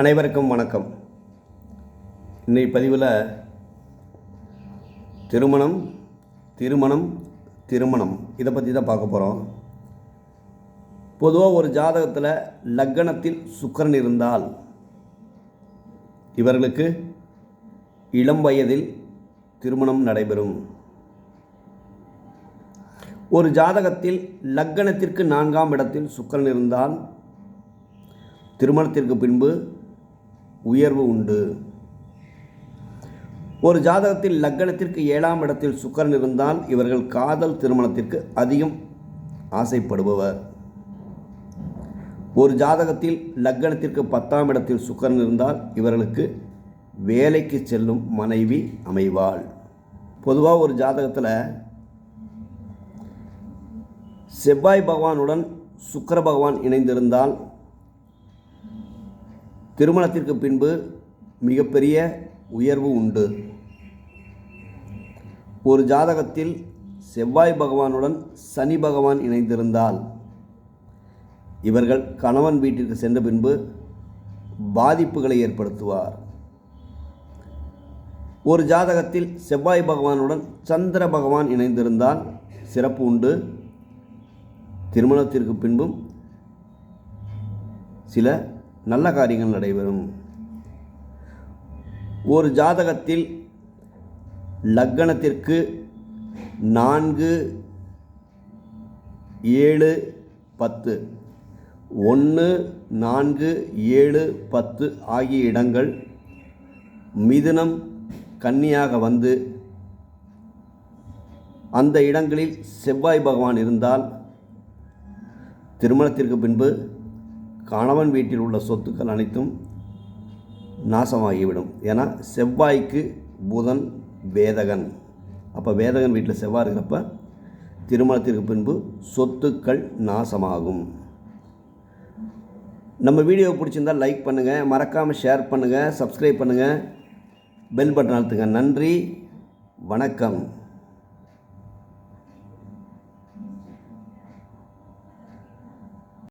அனைவருக்கும் வணக்கம். இன்றைய பதிவில் திருமணம் திருமணம் திருமணம். இதை பற்றி தான் பார்க்க போகிறோம் பொதுவாக ஒரு ஜாதகத்தில் லக்கணத்தில் சுக்கரன் இருந்தால் இவர்களுக்கு இளம் வயதில் திருமணம் நடைபெறும். ஒரு ஜாதகத்தில் லக்கணத்திற்கு நான்காம் இடத்தில் சுக்கரன் இருந்தால் திருமணத்திற்கு பின்பு உயர்வு உண்டு. ஒரு ஜாதகத்தில் லக்கணத்திற்கு ஏழாம் இடத்தில் சுக்கரன் இருந்தால் இவர்கள் காதல் திருமணத்திற்கு அதிகம் ஆசைப்படுபவர். ஒரு ஜாதகத்தில் லக்கணத்திற்கு பத்தாம் இடத்தில் சுக்கரன் இருந்தால் இவர்களுக்கு வேலைக்கு செல்லும் மனைவி அமைவாள். பொதுவாக ஒரு ஜாதகத்தில் செவ்வாய் பகவானுடன் சுக்கர பகவான் இணைந்திருந்தால் திருமணத்திற்கு பின்பு மிகப்பெரிய உயர்வு உண்டு. ஒரு ஜாதகத்தில் செவ்வாய் பகவானுடன் சனி பகவான் இணைந்திருந்தால் இவர்கள் கணவன் வீட்டிற்கு சென்ற பின்பு பாதிப்புகளை ஏற்படுத்துவார். ஒரு ஜாதகத்தில் செவ்வாய் பகவானுடன் சந்திர பகவான் இணைந்திருந்தால் சிறப்பு உண்டு. திருமணத்திற்கு பின்பும் சில நல்ல காரியங்கள் நடைபெறும். ஒரு ஜாதகத்தில் லக்கணத்திற்கு நான்கு ஏழு பத்து. ஒன்று நான்கு ஏழு பத்து ஆகிய இடங்கள் மிதுனம் கன்னியாக வந்து அந்த இடங்களில் செவ்வாய் பகவான் இருந்தால் திருமணத்திற்கு பின்பு கணவன் வீட்டில் உள்ள சொத்துக்கள் அனைத்தும் நாசமாகிவிடும். ஏன்னா செவ்வாய்க்கு புதன் வேதகன். அப்போ வேதகன் வீட்டில் செவ்வாய் இருக்கிறப்ப திருமணத்திற்கு பின்பு சொத்துக்கள் நாசமாகும். நம்ம வீடியோ பிடிச்சிருந்தால் லைக் பண்ணுங்கள் மறக்காமல் ஷேர் பண்ணுங்கள் சப்ஸ்கிரைப் பண்ணுங்கள் பெல் பட்டன் அழுத்துங்க. நன்றி வணக்கம்.